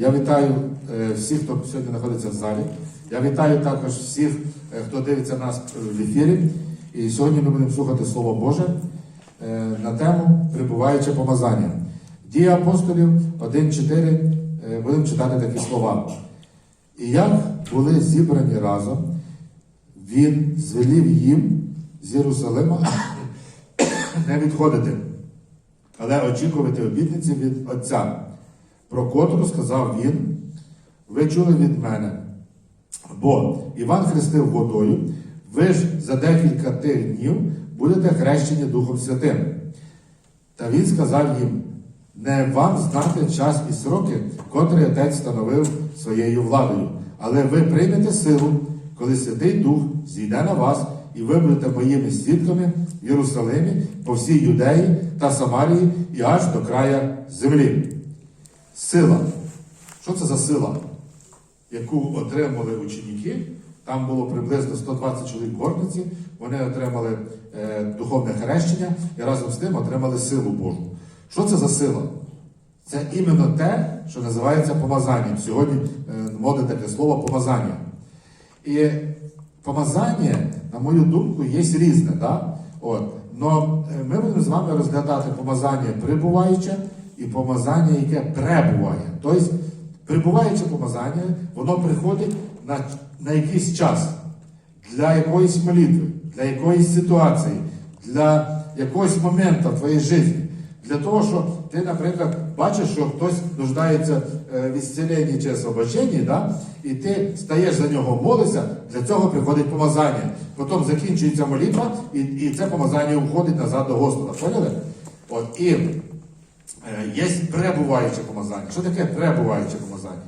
Я вітаю е, всіх, хто сьогодні знаходиться в залі. Я вітаю також всіх, е, хто дивиться нас в ефірі. І сьогодні ми будемо слухати Слово Боже е, на тему Прибуваюче помазання. Дії апостолів 1.4 е, будемо читати такі слова. І як були зібрані разом, він звелів їм з Єрусалима не відходити, але очікувати обітниці від Отця, про котру сказав він, ви чули від мене. Бо Іван хрестив водою, ви ж за декілька тих днів будете хрещені Духом Святим. Та він сказав їм: не вам знати час і сроки, котрий отець встановив своєю владою, але ви приймете силу, коли Святий Дух зійде на вас, і ви будете моїми свідками в Єрусалимі, по всій Юдеї та Самарії і аж до края землі. Сила. Що це за сила, яку отримали ученики? Там було приблизно 120 чоловік в горниці, вони отримали е, духовне хрещення і разом з тим отримали силу Божу. Що це за сила? Це іменно те, що називається помазанням. Сьогодні е, моде таке слово помазання. І помазання, на мою думку, є різне. Да? Е, ми будемо з вами розглядати помазання прибуваюче і помазання, яке пребуває. Тобто, прибуваюче помазання, воно приходить на, на якийсь час для якоїсь молитви, для якоїсь ситуації, для якогось моменту в твоїй житті. Для того, що ти, наприклад, бачиш, що хтось нуждається е, в ісцеленні чи освобожденні, да? і ти стаєш за нього, молишся, для цього приходить помазання. Потім закінчується молитва, і, і це помазання уходить назад до Господа. Поняли? От, і є пребуваюче помазання. Що таке пребуваюче помазання?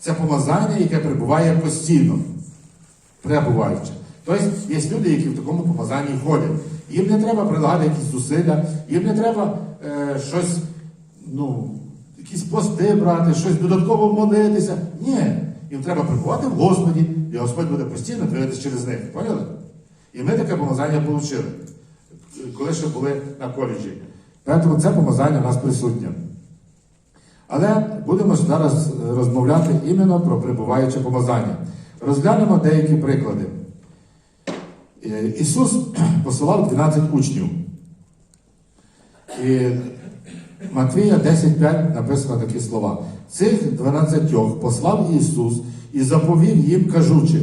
Це помазання, яке перебуває постійно. Пребуваюче. Тобто є люди, які в такому помазанні ходять. Їм не треба прилагати якісь зусилля, їм не треба е, щось, ну, якісь пости брати, щось додатково молитися. Ні. Їм треба прибувати в Господі, і Господь буде постійно дивитися через них. Поняли? І ми таке помазання отримали, коли ще були на коледжі. Тому це помазання у нас присутнє. Але будемо зараз розмовляти іменно про прибуваюче помазання. Розглянемо деякі приклади. Е, Ісус посилав 12 учнів. І Матвія 10.5 написано такі слова. Цих 12 послав Ісус і заповів їм, кажучи,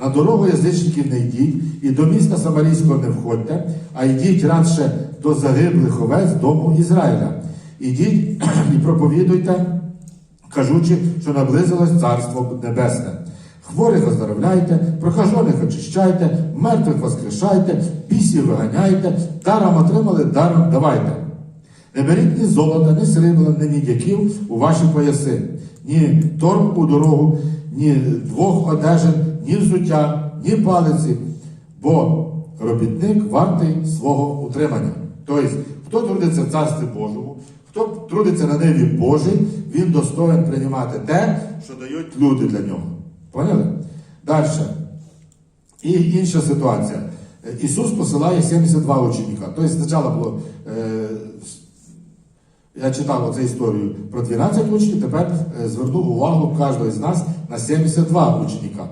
на дорогу язичників не йдіть, і до міста Самарійського не входьте, а йдіть радше до загиблих овець дому Ізраїля. Ідіть і проповідуйте, кажучи, що наблизилось Царство Небесне. Хворих оздоровляйте, прохожоних очищайте, мертвих воскрешайте, пісів виганяйте, даром отримали, даром давайте. Не беріть ні золота, ні срібла, ні мідяків у ваші пояси, ні торб у дорогу, ні двох одежин, ні взуття, ні палиці, бо робітник вартий свого утримання. Тобто, хто трудиться в Царстві Божому, хто трудиться на небі Божий, він достоин приймати те, що дають люди для нього. Поняли? Далі. І інша ситуація. Ісус посилає 72 ученика. Тобто спочатку було, е, я читав оцю історію про 12 учнів, тепер е, звернув увагу кожного з нас на 72 ученика.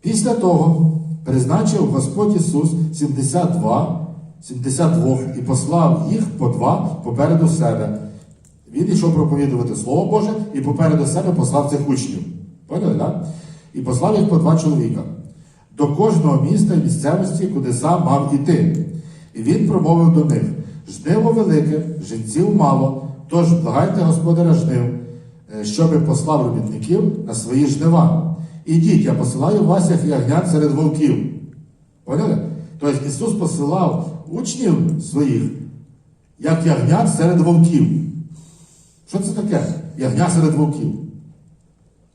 Після того призначив Господь Ісус 72, 72 і послав їх по два попереду себе. Він йшов проповідувати Слово Боже і попереду себе послав цих учнів. Поняли, так? І послав їх по два чоловіка до кожного міста і місцевості, куди сам мав іти. І він промовив до них: жниво велике, жінців мало, тож благайте господаря жнив, е, щоби послав робітників на свої жнива. Ідіть, я посилаю вас, як ягнят серед вовків. Поняли? Тобто Ісус посилав учнів своїх, як ягнят серед вовків. Що це таке? Ягня серед вовків.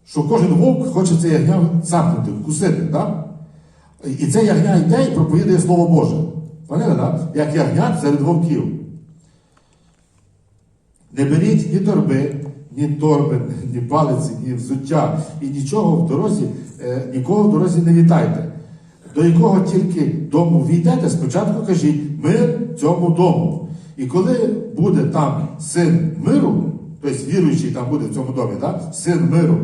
Що кожен вовк хоче це ягня цапнути, вкусити, так? І це ягня йде і проповідує Слово Боже. Поняли, так? Як ягнят серед вовків. Не беріть ні торби, ні торби, ні палиці, ні взуття, і нічого в дорозі, е, нікого в дорозі не вітайте. До якого тільки дому війдете, спочатку кажіть мир цьому дому. І коли буде там син миру, тобто віруючий там буде в цьому домі, да? син миру,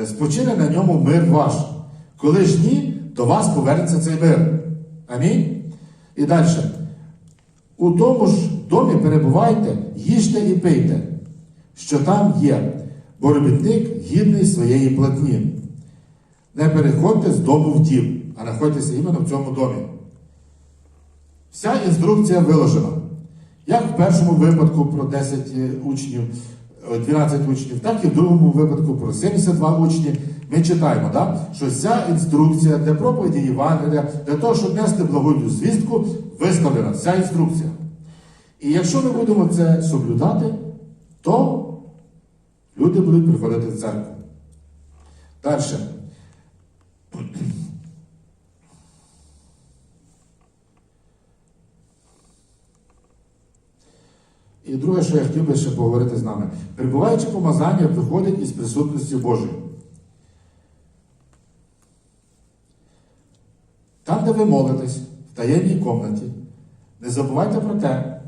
е, спочине на ньому мир ваш. Коли ж ні, до вас повернеться цей мир. Амінь. І далі. У тому ж домі перебувайте, їжте і пийте, що там є, бо робітник гідний своєї платні. Не переходьте з дому в дім, а знаходьтеся іменно в цьому домі. Вся інструкція виложена. Як в першому випадку про 10 учнів, е, 12 учнів, так і в другому випадку про 72 учні. Ми читаємо, да? що вся інструкція для проповіді Євангелія, для того, щоб нести благодю звістку, виставлена, вся інструкція. І якщо ми будемо це соблюдати, то люди будуть приходити в церкву. Далі. І друге, що я хотів би ще поговорити з нами. Перебуваючи помазання, виходить із присутності Божої. Там, де ви молитесь, в таємній комнаті, не забувайте про те,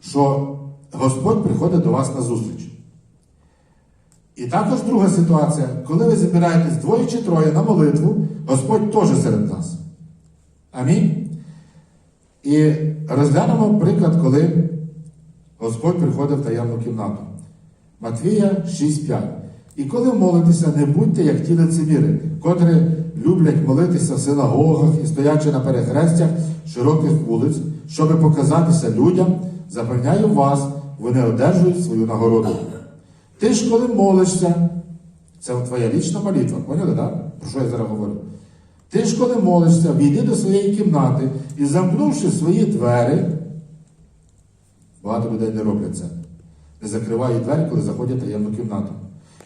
що Господь приходить до вас на зустріч. І також друга ситуація, коли ви збираєтесь двоє чи троє на молитву, Господь теж серед нас. Амінь. І розглянемо приклад, коли Господь приходив в таємну кімнату. Матвія 6.5. І коли молитеся, не будьте як ті лицеміри, котрі люблять молитися в синагогах і стоячи на перехрестях широких вулиць, щоби показатися людям, запевняю вас, вони одержують свою нагороду. Ти ж коли молишся, це твоя вічна молитва, поняли, так? Про що я зараз говорю? Ти ж коли молишся, війди до своєї кімнати і замкнувши свої двері, Багато людей не роблять це. Не закривають двері, коли заходять таємну кімнату.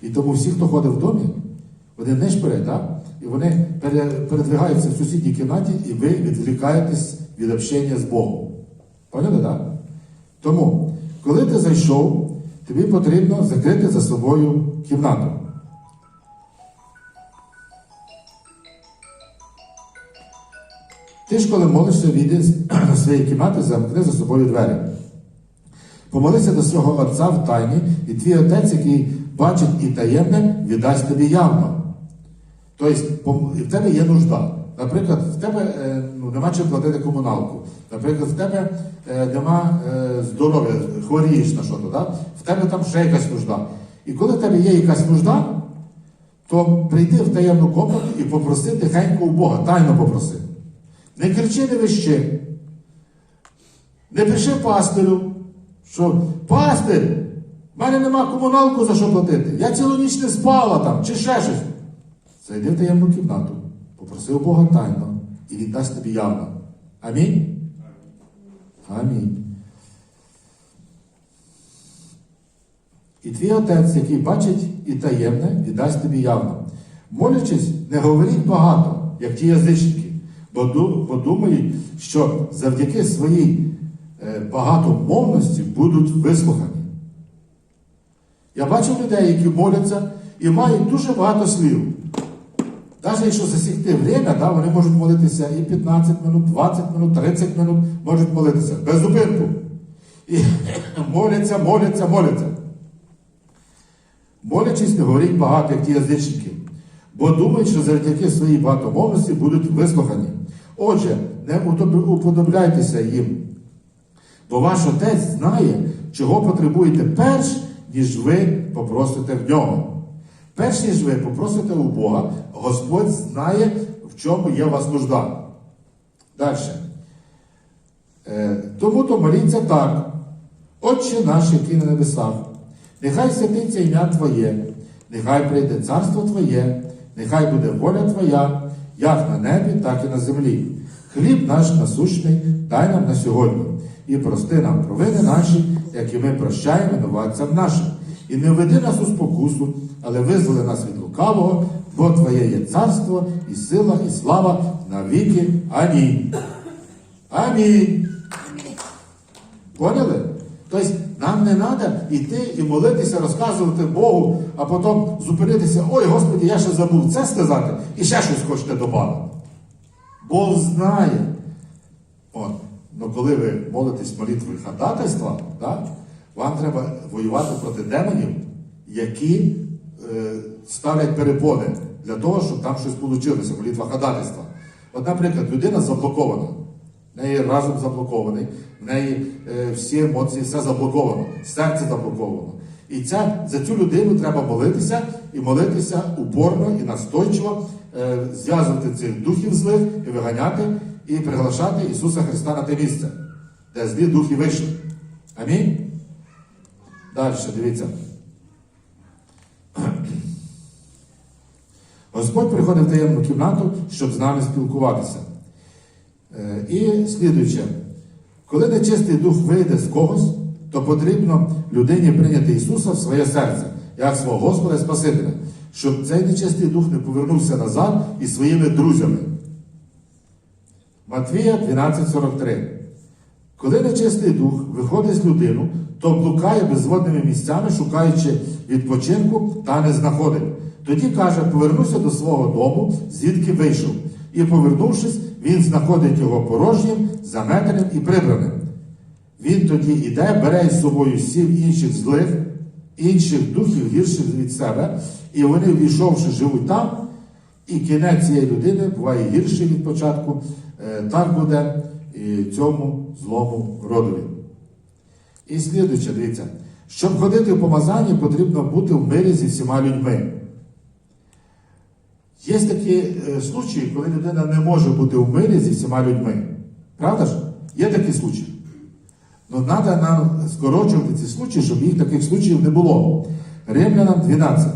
І тому всі, хто ходить в домі, вони не шперять, так? Вони передвигаються в сусідній кімнаті, і ви відвлікаєтесь від общення з Богом. Поняли, так? Тому, коли ти зайшов, тобі потрібно закрити за собою кімнату. Ти ж, коли молишся, війди з своєї кімнати, замкни за собою двері. Помолися до свого Отця в тайні, і твій отець, який бачить і таємне, віддасть тобі явно. Тобто, в тебе є нужда. Наприклад, в тебе е, ну, нема чим платити комуналку. Наприклад, в тебе е, нема е, здоров'я, хворієш на щось, да? в тебе там ще якась нужда. І коли в тебе є якась нужда, то прийди в таємну комнату і попроси тихенько у Бога, тайно попроси. Не кричи, не вищи. Не пиши пастирю, що пастир, в мене нема комуналку за що платити. Я цілу ніч не спала там, чи ще щось. Зайди в таємну кімнату, попроси у Бога тайно і він дасть тобі явно. Амінь? Амінь. І твій отець, який бачить і таємне, віддасть тобі явно. Молячись, не говоріть багато, як ті язичники, бо ду- думають, що завдяки своїй е, багатомовності будуть вислухані. Я бачив людей, які моляться і мають дуже багато слів. Навіть якщо засікти время, да, вони можуть молитися і 15 минут, 20 минут, 30 минут можуть молитися без зупинку. І моляться, моляться, моляться. Молячись, не говоріть багато, як ті язичники, бо думають, що завдяки своїй багатомовності будуть вислухані. Отже, не уподобляйтеся їм, бо ваш отець знає, чого потребуєте перш, ніж ви попросите в нього. Перш ніж ви попросите у Бога, Господь знає, в чому є у вас нужда. Далі. Е, тому то моліться так. Отче наш, який на небесах, нехай святиться ім'я Твоє, нехай прийде царство Твоє, нехай буде воля Твоя, як на небі, так і на землі. Хліб наш насущний дай нам на сьогодні, і прости нам провини наші, як і ми прощаємо винуватцям нашим. І не введи нас у спокусу, але визволи нас від лукавого, бо Твоє є царство, і сила, і слава на віки. Амінь. Амінь. Поняли? Тобто нам не треба йти і молитися, розказувати Богу, а потім зупинитися, ой, Господи, я ще забув це сказати, і ще щось хочете додати. Бог знає. От. Ну коли ви молитесь молитвою ходатайства, да, Вам треба воювати проти демонів, які е, ставлять перепони для того, щоб там щось вийшло, молитва ходатайства. От, наприклад, людина заблокована, в неї разум заблокований, в неї е, всі емоції, все заблоковано, серце заблоковано. І ця, за цю людину треба молитися і молитися упорно і настойчиво, е, зв'язувати цих духів злих і виганяти, і приглашати Ісуса Христа на те місце, де злі духи вийшли. Амінь. Далі, дивіться. Господь приходить в таємну кімнату, щоб з нами спілкуватися. Е, І слідуюче, коли нечистий дух вийде з когось, то потрібно людині прийняти Ісуса в своє серце, як свого Господа і Спасителя, щоб цей нечистий дух не повернувся назад із своїми друзями. Матвія 12,43. Коли нечистий дух виходить з людину, то блукає безводними місцями, шукаючи відпочинку та не знаходить. Тоді каже, повернуся до свого дому, звідки вийшов. І, повернувшись, він знаходить його порожнім, заметеним і прибраним. Він тоді іде, бере із собою сім інших злих, інших духів гірших від себе, і вони, війшовши, живуть там, і кінець цієї людини буває гірший від початку. Е, Так буде і цьому злому родові. І слідуюче, дивіться, щоб ходити в помазанні, потрібно бути в мирі зі всіма людьми. Є такі е, случаї, коли людина не може бути в мирі зі всіма людьми. Правда ж? Є такі случаї. Ну, треба нам скорочувати ці случаї, щоб їх таких случаїв не було. Римлянам 12.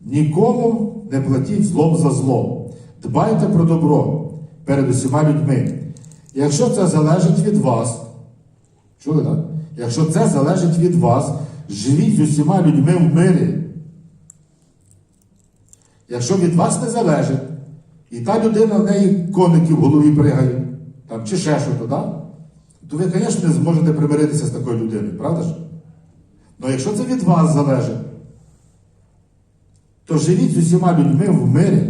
Нікому не платіть злом за зло. Дбайте про добро перед усіма людьми. Якщо це залежить від вас, чули, так? Якщо це залежить від вас, живіть з усіма людьми в мирі. Якщо від вас не залежить, і та людина в неї коники в голові пригають, там, чи ще що то, да? то ви, звісно, не зможете примиритися з такою людиною, правда ж? Але якщо це від вас залежить, то живіть з усіма людьми в мирі.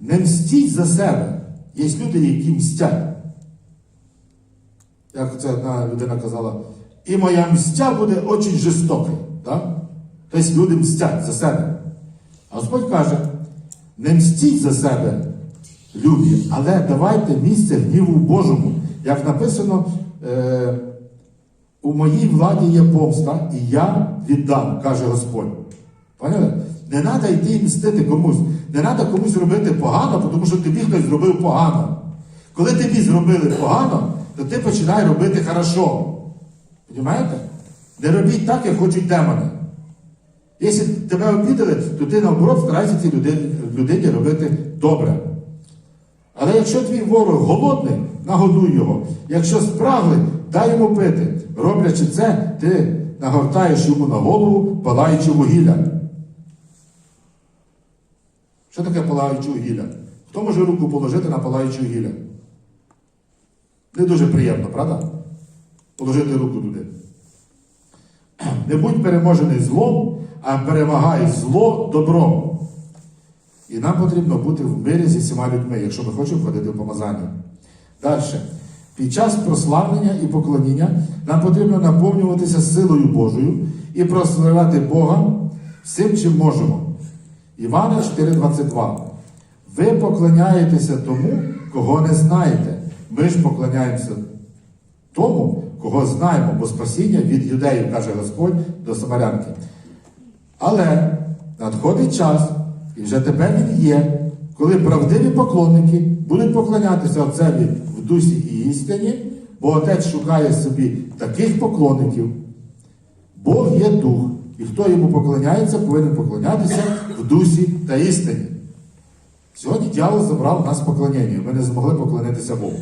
Не мстіть за себе. Є люди, які мстять. Як це одна людина казала, і моя мстя буде дуже жорстокою. Да? Тобто люди мстять за себе. А Господь каже, не мстіть за себе, любі, але давайте місце гніву Божому. Як написано, е, у моїй владі є помста, і я віддам, каже Господь. Поняли? Не треба йти мстити комусь. Не треба комусь робити погано, тому що тобі хтось зробив погано. Коли тобі зробили погано, то ти починай робити хорошо. Понимаєте? Не робіть так, як хочуть демони. Якщо тебе обідали, то ти наоборот старайся цій людині, людині робити добре. Але якщо твій ворог голодний, нагодуй його. Якщо спраглий, дай йому пити. Роблячи це, ти нагортаєш йому на голову палаючи вугілля. Що таке палаюче вугілля? Хто може руку положити на палаюче вугілля? Не дуже приємно, правда? Положити руку туди. Не будь переможений злом, а перемагай зло добром. І нам потрібно бути в мирі зі всіма людьми, якщо ми хочемо ходити в помазання. Далі. Під час прославлення і поклоніння нам потрібно наповнюватися силою Божою і прославляти Бога всім, чим можемо. Івана 4,22. Ви поклоняєтеся тому, кого не знаєте. Ми ж поклоняємося тому, кого знаємо, бо спасіння від юдеїв, каже Господь до Самарянки. Але надходить час, і вже тепер він є, коли правдиві поклонники будуть поклонятися Отцеві в дусі і істині, бо Отець шукає собі таких поклонників. Бог є дух, і хто йому поклоняється, повинен поклонятися в дусі та істині. Сьогодні дьявол забрав у нас поклоніння, ми не змогли поклонитися Богу.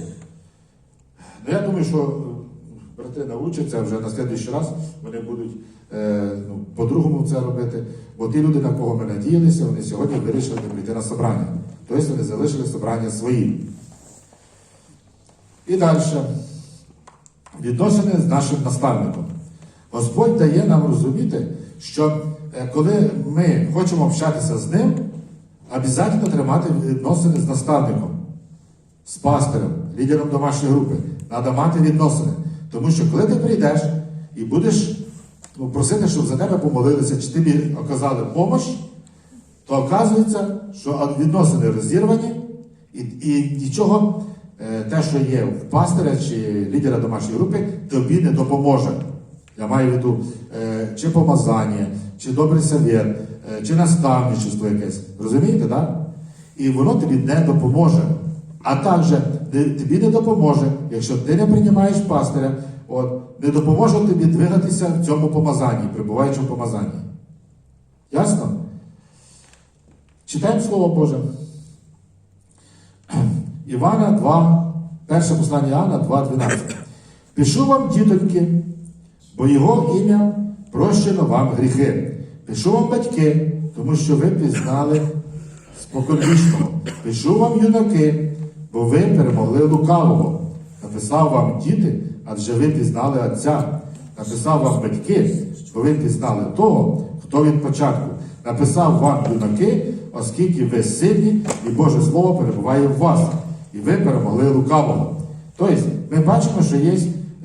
Я думаю, що е, брати навчаться вже на слідуючий раз, вони будуть е, ну, по-другому це робити. Бо ті люди, на кого ми надіялися, вони сьогодні вирішили прийти на собрання. Тобто вони залишили собрання свої. І далі. Відносини з нашим наставником. Господь дає нам розуміти, що е, коли ми хочемо общатися з ним, обов'язково тримати відносини з наставником, з пастирем, лідером домашньої групи. Треба мати відносини. Тому що коли ти прийдеш і будеш ну, просити, щоб за тебе помолилися, чи тобі оказали допомогу, то оказується, що відносини розірвані, і, і нічого, е, те, що є в пастиря чи лідера домашньої групи, тобі не допоможе. Я маю в виду, е, чи помазання, чи добрий совет, е, чи наставничество якесь. Розумієте, так? І воно тобі не допоможе. А також тобі не допоможе, якщо ти не приймаєш пастиря, от, не допоможе тобі двигатися в цьому помазанні, перебуваючи в помазанні. Ясно? Читаємо Слово Боже. Івана 2, перше послання Іоанна 2,12. Пишу вам, дітоньки, бо його ім'я прощено вам гріхи. Пишу вам батьки, тому що ви пізнали споконвічного. Пишу вам юнаки, бо ви перемогли лукавого. Написав вам діти, адже ви пізнали Отця. Написав вам батьки, бо ви пізнали того, хто від початку. Написав вам юнаки, оскільки ви сильні, і Боже Слово перебуває в вас, і ви перемогли лукавого. Тобто, ми бачимо, що є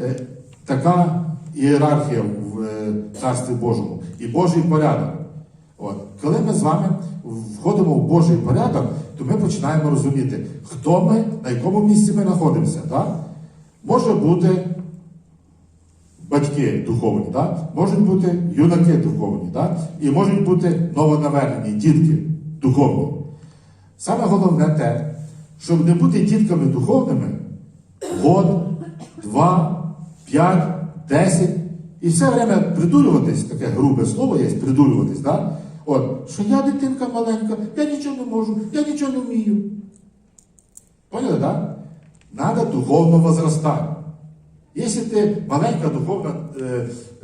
е, така ієрархія в е, Царстві Божому і Божий порядок. От. Коли ми з вами входимо в Божий порядок, то ми починаємо розуміти, хто ми, на якому місці ми знаходимося. Так? Може бути батьки духовні, так? можуть бути юнаки духовні, так? і можуть бути новонавернені дітки духовні. Саме головне те, щоб не бути дітками духовними год, два, п'ять, десять, і все время придурюватись, таке грубе слово є, придурюватись, так? От, що я дитинка маленька, я нічого не можу, я нічого не вмію. Поняли, так? Надо духовно возростати. Якщо ти маленька духовна е,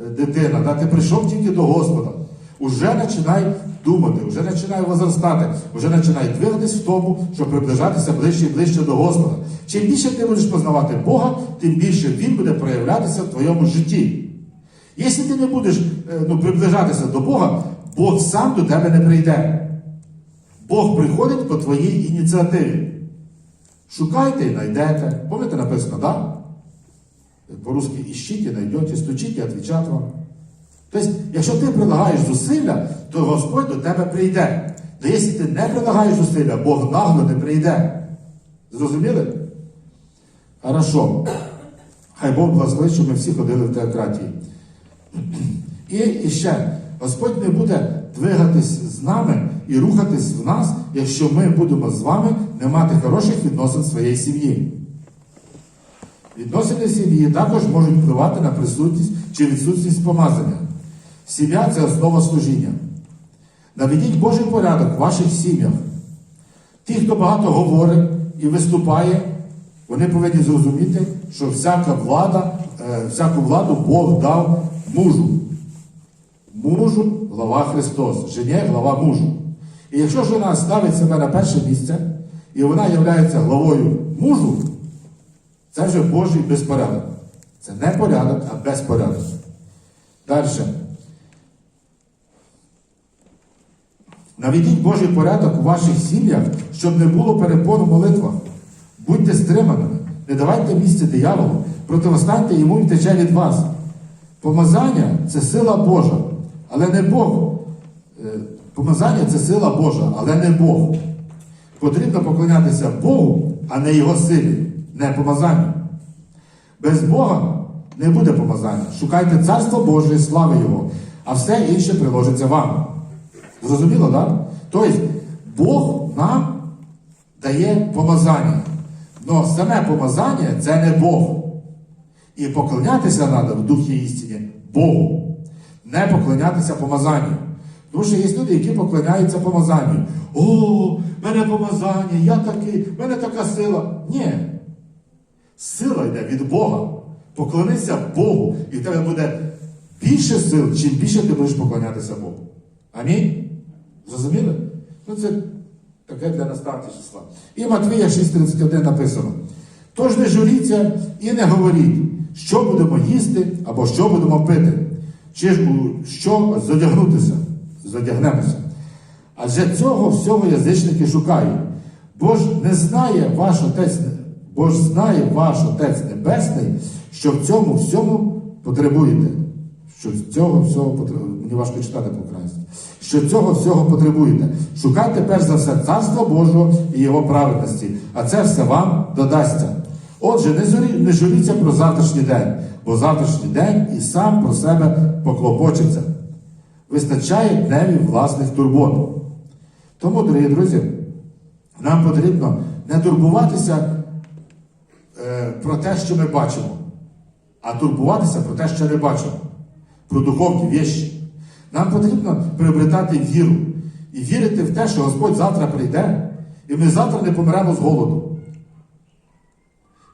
е, дитина, да, ти прийшов тільки до Господа, уже починай думати, вже починай возростати, вже починай двигатись в тому, щоб приближатися ближче і ближче до Господа. Чим більше ти будеш познавати Бога, тим більше Він буде проявлятися в твоєму житті. Якщо ти не будеш е, ну, приближатися до Бога, Бог сам до тебе не прийде. Бог приходить по твоїй ініціативі. Шукайте і знайдете. Пам'ятаєте, написано? Да? По-русски ищите, найдете, стучите, відповідять вам. Тобто, якщо ти прилагаєш зусилля, то Господь до тебе прийде. То якщо ти не прилагаєш зусилля, Бог нагло не прийде. Зрозуміли? Хорошо. Хай Бог благословить, щоб ми всі ходили в теократії. І, і ще, Господь не буде двигатись з нами і рухатись в нас, якщо ми будемо з вами не мати хороших відносин своєї сім'ї. Відносини сім'ї також можуть впливати на присутність чи відсутність помазання. Сім'я це основа служіння. Наведіть Божий порядок в ваших сім'ях. Ті, хто багато говорить і виступає, вони повинні зрозуміти, що всяка влада, е, всяку владу Бог дав мужу. Мужу глава Христос, жені глава мужу. І якщо жена ставить себе на перше місце, і вона є главою мужу, це вже Божий безпорядок. Це не порядок, а безпорядок. Далі. Наведіть Божий порядок у ваших сім'ях, щоб не було перепону в молитвах. Будьте стриманими, не давайте місця дияволу, противостаньте йому і втече від вас. Помазання це сила Божа, але не Бог. Е, Помазання це сила Божа, але не Бог. Потрібно поклонятися Богу, а не Його силі, не помазанню. Без Бога не буде помазання. Шукайте царство Боже і слави Його, а все інше приложиться вам. Зрозуміло, так? Тобто, Бог нам дає помазання. Але саме помазання це не Бог. І поклонятися треба в духі істині Богу. Не поклонятися помазанню. Тому що є люди, які поклоняються помазанню. О, в мене помазання, я такий, в мене така сила. Ні. Сила йде від Бога. Поклонися Богу, і в тебе буде більше сил, чим більше ти будеш поклонятися Богу. Амінь? Зрозуміли? Ну це таке для наставки числа. І Матвія 6,31 написано. Тож не журіться і не говоріть, що будемо їсти або що будемо пити, чи що задягнутися, задягнемося. Адже цього всього язичники шукають. Бо ж не знає ваш Отець, бо ж знає ваш Отець Небесний, що в цьому всьому потребуєте. що цього всього потребуєте. Мені важко читати по-українськи. Що цього всього потребуєте. Шукайте перш за все царство Божого і його праведності, а це все вам додасться. Отже, не журіться про завтрашній день, бо завтрашній день і сам про себе поклопочеться. Вистачає дневі власних турбот. Тому, дорогі друзі, нам потрібно не турбуватися е, про те, що ми бачимо, а турбуватися про те, що не бачимо, про духовні вещі. Нам потрібно приобретати віру і вірити в те, що Господь завтра прийде, і ми завтра не помремо з голоду.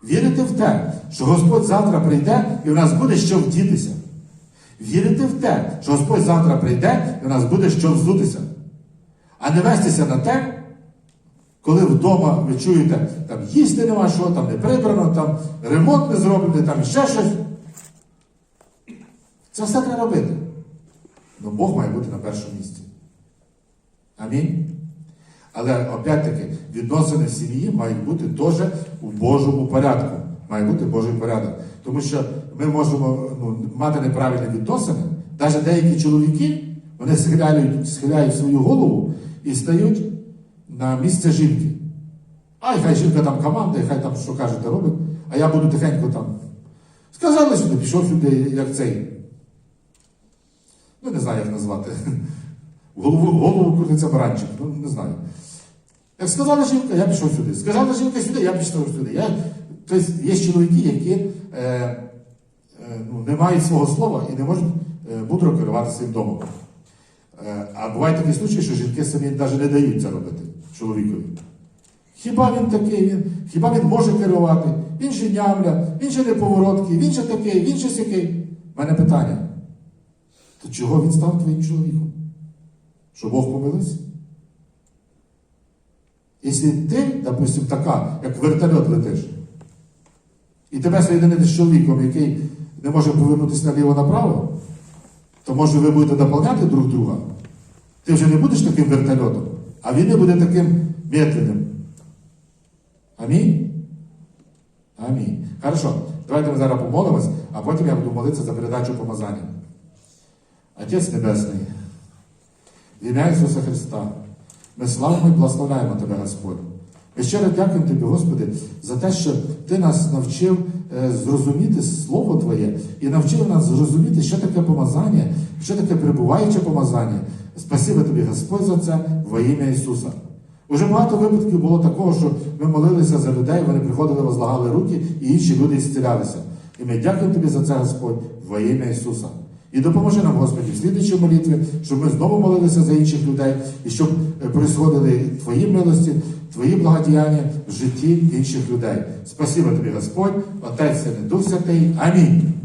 Вірити в те, що Господь завтра прийде і в нас буде що вдітися. Вірити в те, що Господь завтра прийде і в нас буде що взутися. А не вестися на те, коли вдома ви чуєте, там їсти нема що, там не прибрано, там ремонт не зроблений, там ще щось. Це все треба робити. Ну Бог має бути на першому місці. Амінь. Але опять-таки відносини сім'ї мають бути теж у Божому порядку. Має бути Божий порядок. Тому що ми можемо ну, мати неправильні відносини. Навіть деякі чоловіки вони схиляють, схиляють свою голову і стають на місце жінки. Ай, хай жінка там команда, хай там що кажете робить, а я буду тихенько там. Сказали сюди, пішов сюди, як цей. Ну, не знаю, як назвати. Голову, голову крутиться баранчик, ну не знаю. Як сказала жінка, я пішов сюди. Сказала жінка сюди, я пішов сюди. Я... Тобто є чоловіки, які е, е, ну, не мають свого слова і не можуть е, мудро керувати своїм домом. Е, а буває такий случай, що жінки самі навіть не дають це робити чоловікові. Хіба він такий, він, хіба він може керувати? Він же нямля, він же неповороткий, він же такий, він же сякий. У мене питання. То чого він став твоїм чоловіком? Що Бог помилився? Якщо ти, допустим, така, як вертольот летиш, і тебе соєдинити з чоловіком, який не може повернутися наліво направо, то може ви будете доповняти друг друга. Ти вже не будеш таким вертольотом, а він не буде таким медленним. Амінь? Амінь. Хорошо. Давайте ми зараз помолимось, а потім я буду молитися за передачу помазання. Отець Небесний, в ім'я Ісуса Христа, ми славимо і благословляємо Тебе, Господь. Ми щиро дякуємо Тобі, Господи, за те, що Ти нас навчив е, зрозуміти Слово Твоє і навчив нас зрозуміти, що таке помазання, що таке перебуваюче помазання. Спасибо Тобі, Господь, за це во ім'я Ісуса. Уже багато випадків було такого, що ми молилися за людей, вони приходили, возлагали руки, і інші люди зцілялися. І ми дякуємо Тобі за це, Господь, во ім'я Ісуса. І допоможи нам, Господі, в слідуючій молитві, щоб ми знову молилися за інших людей, і щоб присходили происходили Твої милості, Твої благодіяння в житті інших людей. Спасибо Тобі, Господь, Отець і Дух Святий. Амінь.